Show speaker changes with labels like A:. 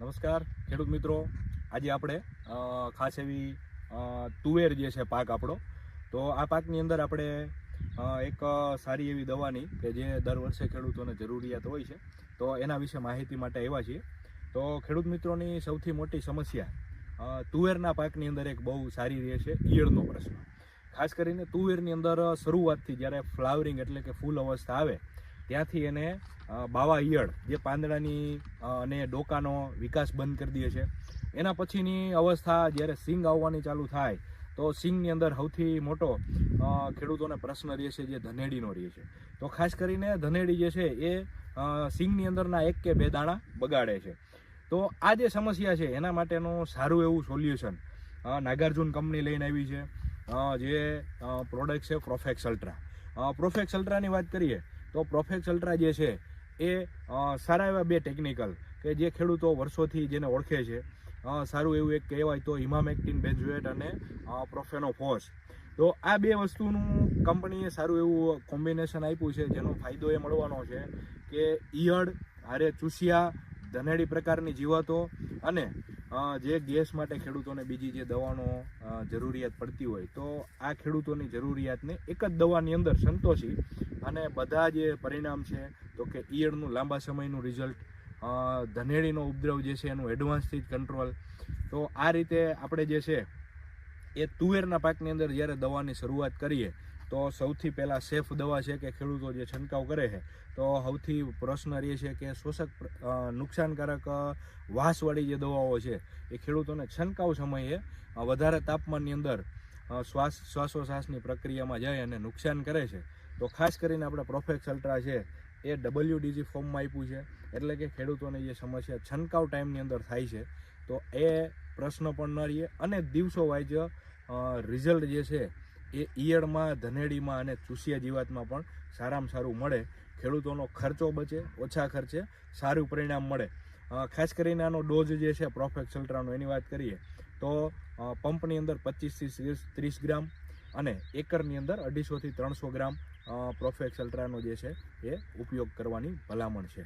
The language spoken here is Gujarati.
A: નમસ્કાર, ખેડૂત મિત્રો. આજે આપણે ખાસ એવી તુવેર જે છે પાક આપણો, તો આ પાકની અંદર આપણે એક સારી એવી દવાની કે જે દર વર્ષે ખેડૂતોને જરૂરિયાત હોય છે. તો એના વિશે માહિતી માટે આવ્યા છીએ. તો ખેડૂત મિત્રોની સૌથી મોટી સમસ્યા તુવેરના પાકની અંદર એક બહુ સારી રહે છે ઈયળનો પ્રશ્ન. ખાસ કરીને તુવેરની અંદર શરૂઆતથી જ્યારે ફ્લાવરિંગ એટલે કે ફૂલ અવસ્થા આવે ત્યાંથી એને બાવા ઈયળ જે પાંદડાની અને ડોકાનો વિકાસ બંધ કરી દે છે. એના પછીની અવસ્થા જ્યારે સિંગ આવવાની ચાલુ થાય, તો સિંગની અંદર સૌથી મોટો ખેડૂતોને પ્રશ્ન રહે છે જે ધનેડીનો રહે છે. તો ખાસ કરીને ધનેડી જે છે એ સિંગની અંદરના એક કે બે દાણા બગાડે છે. તો આ જે સમસ્યા છે, એના માટેનું સારું એવું સોલ્યુશન નાગાર્જુન કંપની લઈને આવી છે. જે પ્રોડક્ટ છે પ્રોફેક્સ અલ્ટ્રા. પ્રોફેક્સ અલ્ટ્રાની વાત કરીએ તો પ્રોફેક્સ અલ્ટ્રા જે છે એ સારા એવા બે ટેકનિકલ કે જે ખેડૂતો વર્ષોથી જેને ઓળખે છે. સારું એવું એક કહેવાય તો ઇમામેક્ટિન બેન્ઝુએટ અને પ્રોફેનોફોસ તો આ બે વસ્તુનું કંપનીએ સારું એવું કોમ્બિનેશન આપ્યું છે, જેનો ફાયદો એ મળવાનો છે કે ઈયળ, હારે ચૂસિયા, ધનેડી પ્રકારની જીવાતો અને જે ગેસ માટે ખેડૂતોને બીજી જે દવાનો જરૂરિયાત પડતી હોય તો આ ખેડૂતોની જરૂરિયાતને એક જ દવાની અંદર સંતોષી અને બધા જે પરિણામ છે, તો કે ઈયળનું લાંબા સમયનું રિઝલ્ટ ધનેડીનો ઉપદ્રવ જે છે એનું એડવાન્સથી જ કંટ્રોલ તો આ રીતે આપણે જે છે, એ તુવેરના પાકની અંદર જ્યારે દવાની શરૂઆત કરીએ, તો સૌથી પહેલાં સેફ દવા છે કે ખેડૂતો જે છંટકાવ કરે છે, તો સૌથી પ્રશ્ન રહે છે કે શોષક નુકસાનકારક વાસવાળી જે દવાઓ છે, એ ખેડૂતોને છંટકાવ સમયે વધારે તાપમાનની અંદર શ્વાસ, શ્વાસોશ્વાસની પ્રક્રિયામાં જાય અને નુકસાન કરે છે. તો ખાસ કરીને આપણે પ્રોફેક્સ અલ્ટ્રા છે, એ ડબલ્યુડીજી ફોર્મમાં આપ્યું છે. એટલે કે ખેડૂતોને જે સમસ્યા છંટકાવ ટાઈમની અંદર થાય છે, તો એ પ્રશ્ન પણ ન રહીએ. અને દિવસો વાઇઝ રિઝલ્ટ જે છે, એ ઈયળમાં, ધનેડીમાં અને ચૂસિયા જીવાતમાં પણ સારામાં સારું મળે. ખેડૂતોનો ખર્ચો બચે, ઓછા ખર્ચે, સારું પરિણામ મળે. ખાસ કરીને આનો ડોઝ જે છે પ્રોફેક્સ અલ્ટ્રાનો એની વાત કરીએ, તો પંપની અંદર પચીસથી ત્રીસ ગ્રામ અને એકરની અંદર અઢીસોથી ત્રણસો ગ્રામ પ્રોફેક્સ અલ્ટ્રાનો જે છે એ ઉપયોગ કરવાની ભલામણ છે.